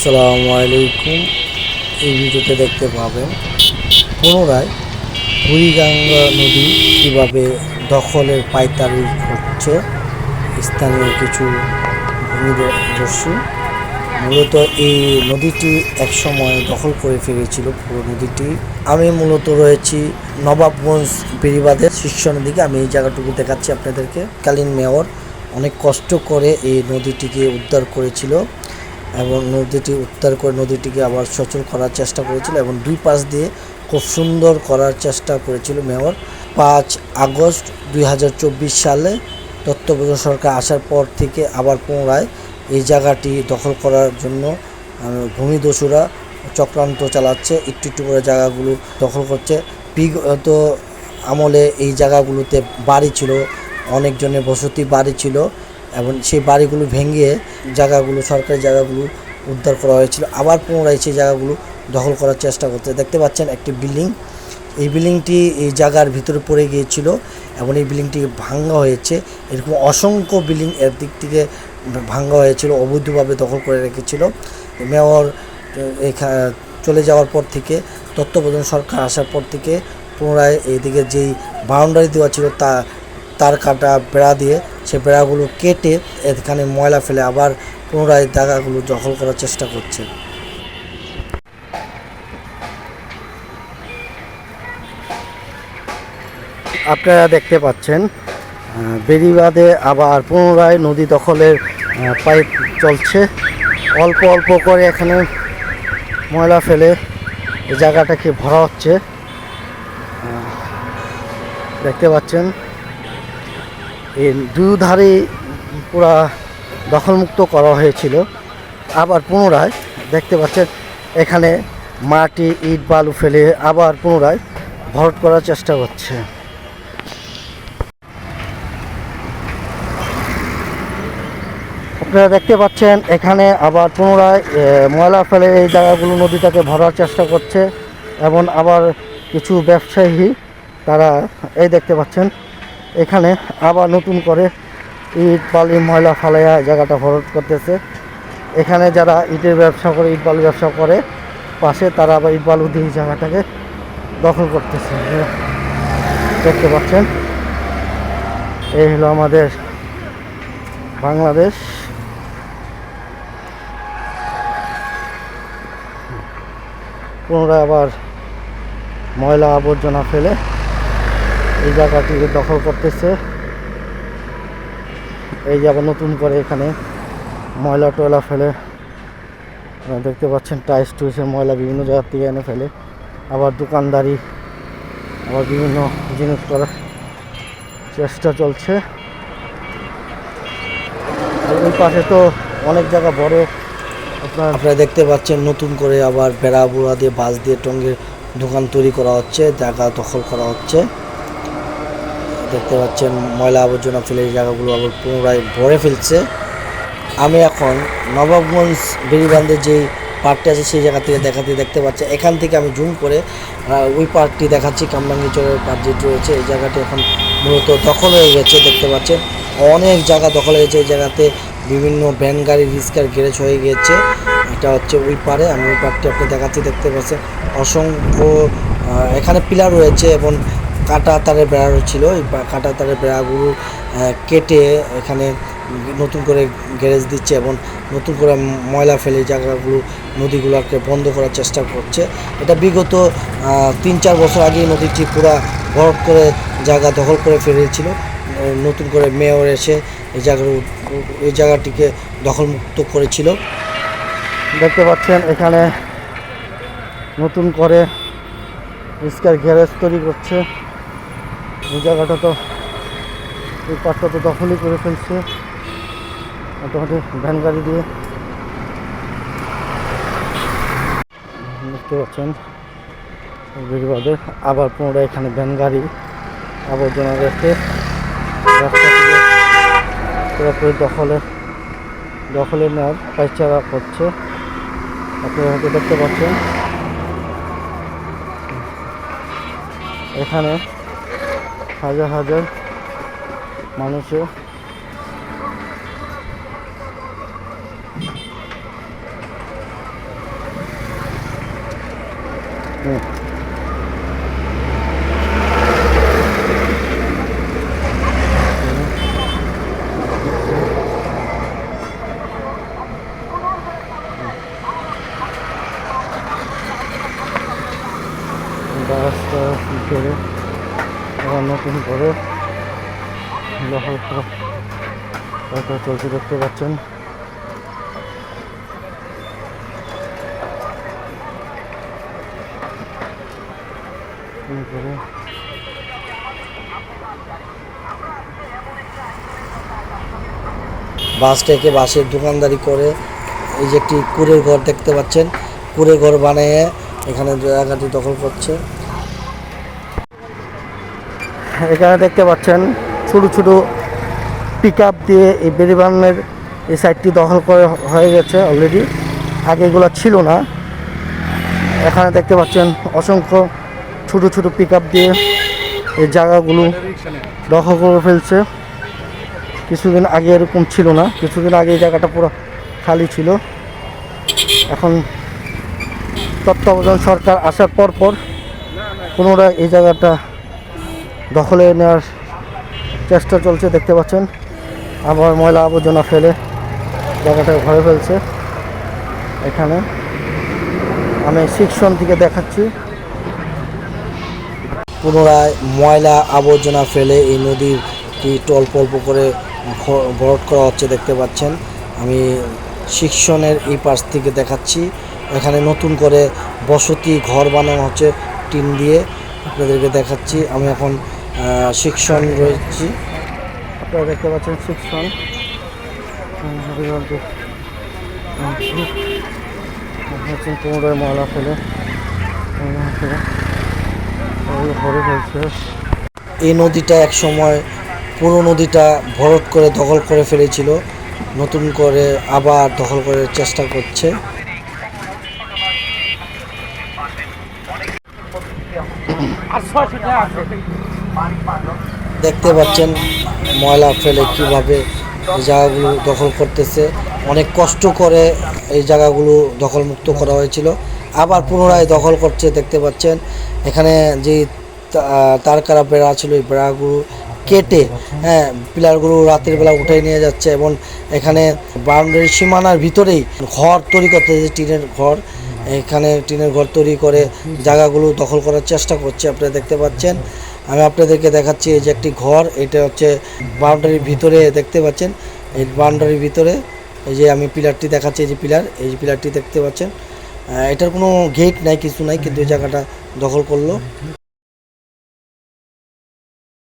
আসসালামু আলাইকুম। এই ভিডিওতে দেখতে পাবেন, পুনরায় বুড়িগঙ্গা নদী কীভাবে দখলের পাইতারি হচ্ছে, স্থানীয় কিছু ভূমিদস্যু মূলত এই নদীটি একসময় দখল করে ফেলেছিল পুরো নদীটি। আমি মূলত রয়েছি নবাবগঞ্জ বেরিবাদের শীর্ষ নদীকে আমি এই জায়গাটুকু দেখাচ্ছি আপনাদেরকে। কালীন মেয়র অনেক কষ্ট করে এই নদীটিকে উদ্ধার করেছিল। এবং নদীটি উদ্ধার করে নদীটিকে আবার সচল করার চেষ্টা করেছিল এবং দুই পাশ দিয়ে খুব সুন্দর করার চেষ্টা করেছিল মেয়র। পাঁচ আগস্ট দুই হাজার চব্বিশ সালে তত্ত্বাবধায়ক সরকার আসার পর থেকে আবার পুনরায় এই জায়গাটি দখল করার জন্য ভূমিদস্যুরা চক্রান্ত চালাচ্ছে, একটু একটু করে জায়গাগুলো দখল করছে। বিগত আমলে এই জায়গাগুলোতে বাড়ি ছিল, অনেকজনের বসতি বাড়ি ছিল এবং সেই বাড়িগুলো ভেঙে জায়গাগুলো, সরকারি জায়গাগুলো উদ্ধার করা হয়েছিল। আবার পুনরায় সেই জায়গাগুলো দখল করার চেষ্টা করতে দেখতে পাচ্ছেন একটি বিল্ডিং। এই বিল্ডিংটি এই জায়গার ভিতরে পড়ে গিয়েছিল এবং এই বিল্ডিংটি ভাঙ্গা হয়েছে। এরকম অসংখ্য বিল্ডিং এর দিক থেকে ভাঙ্গা হয়েছিল, অবৈধভাবে দখল করে রেখেছিল। মেয়র চলে যাওয়ার পর থেকে তত্ত্বাবধান সরকার আসার পর থেকে পুনরায় এদিকে যেই বাউন্ডারি দেওয়া ছিল তা তার কাটা বেড়া দিয়ে সে বেড়াগুলো কেটে এখানে ময়লা ফেলে আবার পুনরায় জায়গাগুলো দখল করার চেষ্টা করছে। আপনারা দেখতে পাচ্ছেন বেড়িবাঁধে আবার পুনরায় নদী দখলের পাইপ চলছে। অল্প অল্প করে এখানে ময়লা ফেলে এই জায়গাটাকে ভরা হচ্ছে। দেখতে পাচ্ছেন এই দুধারে পুরা দখলমুক্ত করা হয়েছিল। আবার পুনরায় দেখতে পাচ্ছেন, এখানে মাটি, ইট, বালু ফেলে আবার পুনরায় ভরট করার চেষ্টা করছে আপনারা দেখতে পাচ্ছেন, এখানে আবার পুনরায় ময়লা ফেলে এই জায়গাগুলো নদীটাকে ভরার চেষ্টা করছে। এবং আবার কিছু ব্যবসায়ী, তারা এই দেখতে পাচ্ছেন এখানে আবার নতুন করে ইট বালি, ময়লা ফালাইয়া জায়গাটা ভরট করতেছে। এখানে যারা ইটের ব্যবসা করে, ইট বালু ব্যবসা করে, পাশে তারা আবার ইট বালু দিয়ে জায়গাটাকে দখল করতেছে। দেখতে পাচ্ছেন? এই হলো আমাদের বাংলাদেশ। পুনরায় আবার ময়লা আবর্জনা ফেলে এই জায়গাটিকে দখল করতেছে। এই আবার নতুন করে এখানে ময়লা টয়লা ফেলে। দেখতে পাচ্ছেন টাইস টুইসের ময়লা বিভিন্ন জায়গা থেকে এনে ফেলে। আবার দোকানদারি, আবার বিভিন্ন জিনিস করার চেষ্টা চলছে। ওই পাশে তো অনেক জায়গা বড়। আপনার আপনারা দেখতে পাচ্ছেন, নতুন করে আবার বেড়া বুড়া দিয়ে বাঁশ দিয়ে টঙ্গের দোকান তৈরি করা হচ্ছে, জায়গা দখল করা হচ্ছে। দেখতে পাচ্ছেন ময়লা আবর্জনা ফেলে এই জায়গাগুলো আবার পুনরায় ভরে ফেলছে। আমি এখন নবাবগঞ্জ বেরিবান্ধের যেই পার্কটি আছে সেই জায়গা থেকে দেখাতে দেখতে পাচ্ছি। এখান থেকে আমি জুম করে ওই পার্কটি দেখাচ্ছি কামরাঙ্গিচরের পার্ক যেটি রয়েছে, এই জায়গাটি এখন মূলত দখল হয়ে গেছে দেখতে পাচ্ছেন। অনেক জায়গা দখল হয়েছে এই জায়গাতে বিভিন্ন ভ্যান গাড়ি রিক্সার গ্যারেজ হয়ে গিয়েছে। এটা হচ্ছে ওই পারে, আমি ওই পার্কটি আপনি দেখাচ্ছি, দেখতে পাচ্ছেন। অসংখ্য এখানে পিলার রয়েছে এবং কাটা তারের বেড়া ছিল এই কাটা তারের বেড়াগুলো কেটে এখানে নতুন করে গ্যারেজ দিচ্ছে এবং নতুন করে ময়লা ফেলে জায়গাগুলো, নদীগুলোকে বন্ধ করার চেষ্টা করছে। এটা বিগত তিন চার বছর আগেই নদীটি পুরা ভরট করে জায়গা দখল করে ফেলেছিল। নতুন করে মেয়র এসে এই জায়গার এই জায়গাটিকে দখলমুক্ত করেছিল। দেখতে পাচ্ছেন এখানে নতুন করে রিস্কার গ্যারেজ তৈরি করছে। জায়গাটা তো এই পাটটা তো দখলই করে ফেলছে। মোটামুটি ভ্যান গাড়ি দিয়ে। দেখতে পাচ্ছেন বেরিবাদে আবার পুনরায় এখানে ভ্যান গাড়ি, আবর্জনা রেখে পুরোপুরি দখলে দখলে নেওয়ার পাইচারা করছে। আপনারা হয়তো দেখতে পাচ্ছেন, এখানে হাজার হাজার মানুষও হুম। রাস্তা আবার নতুন করে রাস্তা দেখতে পাচ্ছেন। বাস থেকে বাসের দোকানদারি করে এই যে একটি কুড়ের ঘর দেখতে পাচ্ছেন। কুড়ের ঘর বানিয়ে এখানে জায়গাটি দখল করছে। এখানে দেখতে পাচ্ছেন ছোটো ছোটো পিক দিয়ে এই বেরিবানের এই সাইডটি দখল করে হয়ে গেছে অলরেডি আগে এগুলো ছিল না। এখানে দেখতে পাচ্ছেন অসংখ্য ছোটো ছোটো পিক দিয়ে এই জায়গাগুলো দখল করে ফেলছে। কিছুদিন আগে এরকম ছিল না। কিছুদিন আগে এই জায়গাটা পুরো খালি ছিল। এখন তত্ত্বাবধান সরকার আসার পর পর পুনরায় এই জায়গাটা দখলে নেওয়ার চেষ্টা চলছে, দেখতে পাচ্ছেন। আবার ময়লা আবর্জনা ফেলে জায়গাটা ভরে ফেলছে। এখানে আমি সিকশন থেকে দেখাচ্ছি। পুনরায় ময়লা আবর্জনা ফেলে এই নদীর কি অল্প অল্প করে ভরাট করা হচ্ছে দেখতে পাচ্ছেন। আমি শিক্ষণের এই পাশ থেকে দেখাচ্ছি। এখানে নতুন করে বসতি ঘর বানানো হচ্ছে, টিন দিয়ে। আপনাদেরকে দেখাচ্ছি। আমি এখন শিক্ষণ রয়েছি। আপনারা দেখতে পাচ্ছেন শিক্ষণ। হচ্ছে পুনরায় ময়লা ফেলে। ভরে ফেলছে এই নদীটা এক সময় পুরো নদীটা ভরট করে দখল করে ফেলেছিল নতুন করে আবার দখল করার চেষ্টা করছে। দেখতে পাচ্ছেন ময়লা ফেলে কীভাবে এই জায়গাগুলো দখল করতেছে। অনেক কষ্ট করে এই জায়গাগুলো দখলমুক্ত করা হয়েছিল। আবার পুনরায় দখল করছে, দেখতে পাচ্ছেন। এখানে যে তারকারা বেড়া ছিল, এই বেড়াগুলো কেটে হ্যাঁ পিলারগুলো রাতের বেলা উঠে নিয়ে যাচ্ছে এবং এখানে বাউন্ডারি সীমানার ভিতরেই ঘর তৈরি করতে টিনের ঘর। এখানে টিনের ঘর তৈরি করে জায়গাগুলো দখল করার চেষ্টা করছে, আপনারা দেখতে পাচ্ছেন। আমি আপনাদেরকে দেখাচ্ছি এই যে একটি ঘর, এটা হচ্ছে বাউন্ডারির ভিতরে দেখতে পাচ্ছেন। এই বাউন্ডারির ভিতরে এই যে আমি পিলারটি দেখাচ্ছি, এই যে পিলার, এই যে পিলারটি দেখতে পাচ্ছেন। এটার কোনো গেট নাই, কিছু নাই, কিন্তু এই জায়গাটা দখল করল।